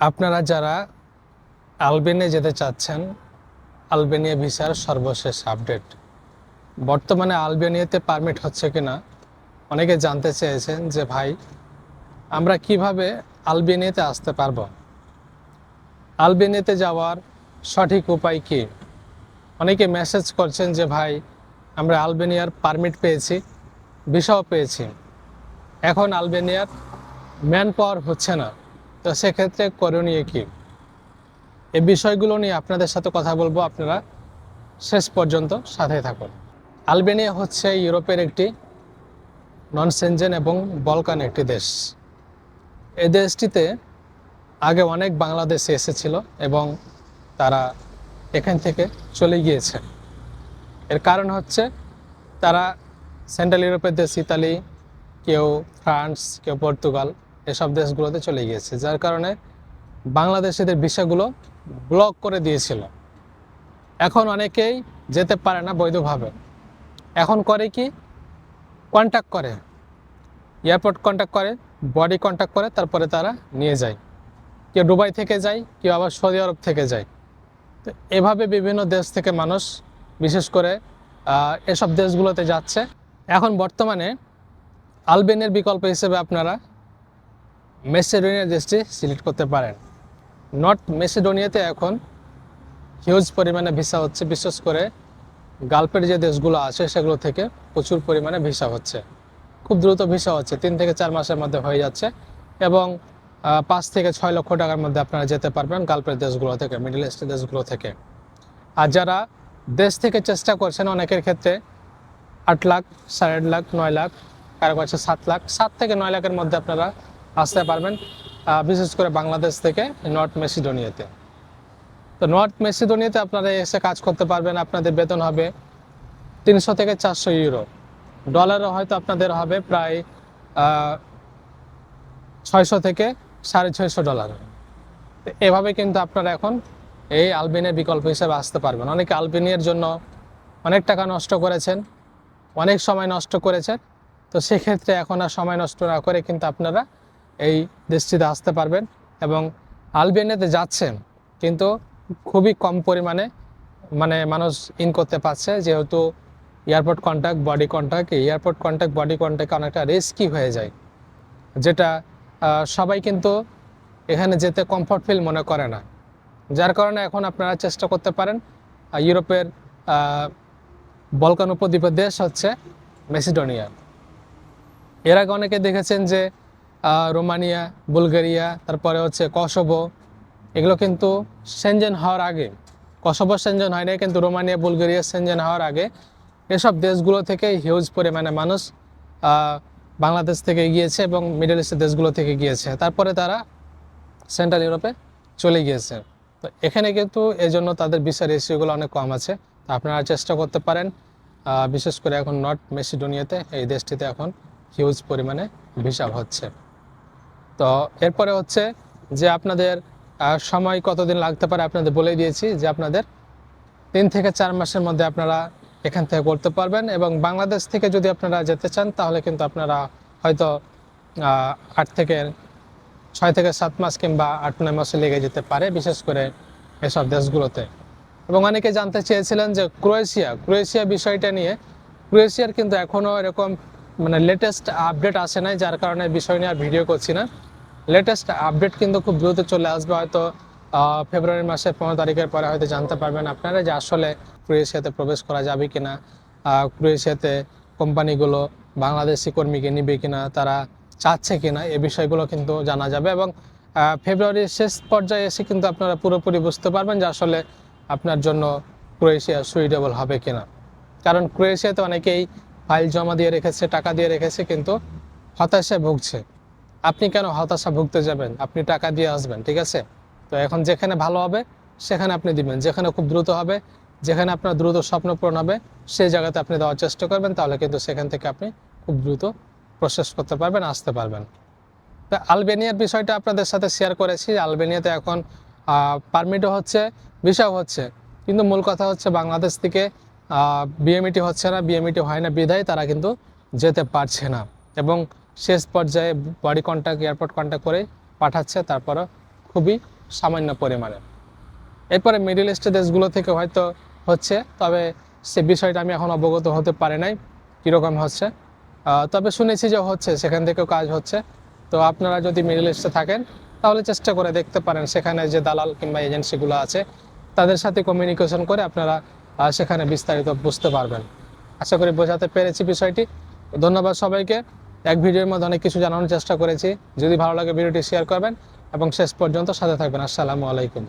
আপনারা যারা আলবেনিয়া যেতে চাচ্ছেন, আলবেনিয়া ভিসার সর্বশেষ আপডেট বর্তমানে আলবেনিয়াতে পারমিট হচ্ছে কি না অনেকে জানতে চেয়েছেন যে ভাই, আমরা কীভাবে আলবেনিয়াতে আসতে পারব? আলবেনিয়াতে যাওয়ার সঠিক উপায় কি? অনেকে মেসেজ করছেন যে ভাই, আমরা আলবেনিয়ার পারমিট পেয়েছি ভিসাও পেয়েছি। এখন আলবেনিয়ার ম্যান পাওয়ার হচ্ছে না। তো সেক্ষেত্রে করণীয় কি? এই বিষয়গুলো নিয়ে আপনাদের সাথে কথা বলব আপনারা শেষ পর্যন্ত সাথে থাকুন। আলবেনিয়া হচ্ছে ইউরোপের একটি নন সেনজেন এবং বলকান একটি দেশ। এই দেশটিতে আগে অনেক বাংলাদেশে এসেছিল এবং তারা এখান থেকে চলে গিয়েছে। এর কারণ হচ্ছে তারা সেন্ট্রাল ইউরোপের দেশ ইতালি, কেউ ফ্রান্স, কেউ পর্তুগাল। এসব দেশগুলোতে চলে গিয়েছে, যার কারণে বাংলাদেশিদের ভিসাগুলো ব্লক করে দিয়েছিল। এখন অনেকেই যেতে পারে না বৈধভাবে। এখন করে কি? কন্ট্যাক্ট করে। এয়ারপোর্ট কন্ট্যাক্ট করে বডি কন্ট্যাক্ট করে, তারপরে তারা নিয়ে যায়। কেউ দুবাই থেকে যায়, কেউ আবার সৌদি আরব থেকে যায়। তো এভাবে বিভিন্ন দেশ থেকে মানুষ, বিশেষ করে এসব দেশগুলোতে যাচ্ছে। এখন বর্তমানে আলবেনের বিকল্প হিসেবে আপনারা মেসিডোনিয়া দেশটি সিলেক্ট করতে পারেন। নর্থ মেসিডোনিয়াতে এখন হিউজ পরিমাণে ভিসা হচ্ছে, বিশেষ করে গাল্পের যে দেশগুলো আছে সেগুলো থেকে প্রচুর পরিমাণে ভিসা হচ্ছে। খুব দ্রুত ভিসা হচ্ছে, তিন থেকে চার মাসের মধ্যে হয়ে যাচ্ছে এবং পাঁচ থেকে ছয় লক্ষ টাকার মধ্যে আপনারা যেতে পারবেন গাল্পের দেশগুলো থেকে মিডল ইস্টের দেশগুলো থেকে। আর যারা দেশ থেকে চেষ্টা করছেন অনেকের ক্ষেত্রে আট লাখ, সাড়ে আট লাখ, নয় লাখ, কারও কাছে সাত লাখ, সাত থেকে নয় লাখের মধ্যে আপনারা আসতে পারবেন বিশেষ করে বাংলাদেশ থেকে নর্থ মেসিডোনিয়াতে। তো নর্থ মেসিডোনিয়াতে আপনারা এসে কাজ করতে পারবেন, আপনাদের বেতন হবে তিনশো থেকে চারশো ইউরো। ডলারও হয়তো আপনাদের হবে প্রায় ছয়শো থেকে সাড়ে ছয়শো ডলার। এভাবে কিন্তু আপনারা এখন এই আলবেনিয়ার বিকল্প হিসেবে আসতে পারবেন। অনেকে আলবেনিয়ার জন্য অনেক টাকা নষ্ট করেছেন, অনেক সময় নষ্ট করেছেন। তো সেক্ষেত্রে এখন আর সময় নষ্ট না করে কিন্তু আপনারা এই দেশটিতে আসতে পারবেন এবং আলবেনিয়াতে যাচ্ছেন, কিন্তু খুবই কম পরিমাণে মানে মানুষ ইন করতে পারছে, যেহেতু airport contact body contact airport contact body contact অনেকটা রিস্কি হয়ে যায়, যেটা সবাই কিন্তু এখানে যেতে কমফর্ট ফিল মনে করে না। যার কারণে এখন আপনারা চেষ্টা করতে পারেন ইউরোপের বলকান উপদ্বীপের দেশ হচ্ছে মেসিডোনিয়া। এর আগে অনেকে দেখেছেন যে রোমানিয়া, বুলগেরিয়া, তারপরে হচ্ছে কসোভো, এগুলো কিন্তু সেনজেন হওয়ার আগে, কসোভো সেনজেন হয় না কিন্তু রোমানিয়া, বুলগেরিয়া সেনজেন হওয়ার আগে এসব দেশগুলো থেকে হিউজ পরিমাণে মানুষ বাংলাদেশ থেকে গিয়েছে এবং মিডল ইস্টের দেশগুলো থেকে গিয়েছে। তারপরে তারা সেন্ট্রাল ইউরোপে চলে গিয়েছে। তো এখানে কিন্তু এই জন্য তাদের ভিসা রেশিওগুলো অনেক কম আছে। তো আপনারা চেষ্টা করতে পারেন বিশেষ করে এখন নর্থ মেসিডোনিয়াতে এই দেশটিতে এখন হিউজ পরিমাণে ভিসা হচ্ছে। তো এরপরে হচ্ছে যে আপনাদের সময় কতদিন লাগতে পারে আপনাদের বলে দিয়েছি যে আপনাদের তিন থেকে চার মাসের মধ্যে আপনারা এখান থেকে করতে পারবেন এবং বাংলাদেশ থেকে যদি আপনারা যেতে চান তাহলে কিন্তু আপনারা হয়তো আট থেকে ছয় থেকে সাত মাস কিংবা আট নয় মাসে লেগে যেতে পারে বিশেষ করে এসব দেশগুলোতে। এবং অনেকে জানতে চেয়েছিলেন যে ক্রোয়েশিয়া ক্রোয়েশিয়া বিষয়টা নিয়ে। ক্রোয়েশিয়ার কিন্তু এখনও এরকম মানে লেটেস্ট আপডেট আসে নাই, যার কারণে বিষয় নিয়ে আর ভিডিও করছি না। লেটেস্ট আপডেট কিন্তু খুব দ্রুত চলে আসবে, হয়তো ফেব্রুয়ারি মাসের পনেরো তারিখের পরে হয়তো জানতে পারবেন আপনারা যে আসলে ক্রোয়েশিয়াতে প্রবেশ করা যাবে কি না ক্রোয়েশিয়াতে কোম্পানিগুলো বাংলাদেশি কর্মীকে নিবে কিনা, তারা চাচ্ছে কিনা, এ বিষয়গুলো কিন্তু জানা যাবে এবং ফেব্রুয়ারির শেষ পর্যায়ে এসে কিন্তু আপনারা পুরোপুরি বুঝতে পারবেন যে আসলে আপনার জন্য ক্রোয়েশিয়া সুইটেবল হবে কিনা। কারণ ক্রোয়েশিয়াতে অনেকেই ফাইল জমা দিয়ে রেখেছে, টাকা দিয়ে রেখেছে, কিন্তু হতাশায় ভুগছে। আপনি কেন হতাশা ভুগতে যাবেন? আপনি টাকা দিয়ে আসবেন, ঠিক আছে? তো এখন যেখানে ভালো হবে, সেখানে আপনি দিবেন। যেখানে খুব দ্রুত হবে, যেখানে আপনার দ্রুত স্বপ্ন পূরণ হবে, সেই জায়গাতে আপনি দেওয়ার চেষ্টা করবেন, তাহলে কিন্তু সেখান থেকে আপনি খুব দ্রুত প্রসেস করতে পারবেন, আসতে পারবেন। তা আলবেনিয়ার বিষয়টা আপনাদের সাথে শেয়ার করেছি। আলবেনিয়াতে এখন পারমিটও হচ্ছে ভিসাও হচ্ছে। কিন্তু মূল কথা হচ্ছে বাংলাদেশ থেকে বিএমইটি হচ্ছে না বিএমইটি হয় না বিধায় তারা কিন্তু যেতে পারছে না। এবং শেষ পর্যায়ে বডি কন্ট্যাক্ট এয়ারপোর্ট কন্ট্যাক্ট করে পাঠাচ্ছে, তারপরও খুবই সামান্য পরিমাণে। এরপরে মিডিল ইস্টের দেশগুলো থেকে হয়তো হচ্ছে, তবে সে বিষয়টা আমি এখন অবগত হতে পারি নাই, কীরকম হচ্ছে। তবে শুনেছি যে হচ্ছে, সেখান থেকেও কাজ হচ্ছে। তো আপনারা যদি মিডিল ইস্টে থাকেন, তাহলে চেষ্টা করে দেখতে পারেন, সেখানে যে দালাল কিংবা এজেন্সিগুলো আছে, তাদের সাথে কমিউনিকেশন করে আপনারা সেখানে বিস্তারিত বুঝতে পারবেন। আশা করি বোঝাতে পেরেছি বিষয়টি। ধন্যবাদ সবাইকে। এক ভিডিওর মধ্যে অনেক কিছু জানানোর চেষ্টা করেছি। যদি ভালো লাগে, ভিডিওটি শেয়ার করবেন। এবং শেষ পর্যন্ত সাথে থাকবেন। আসসালামু আলাইকুম।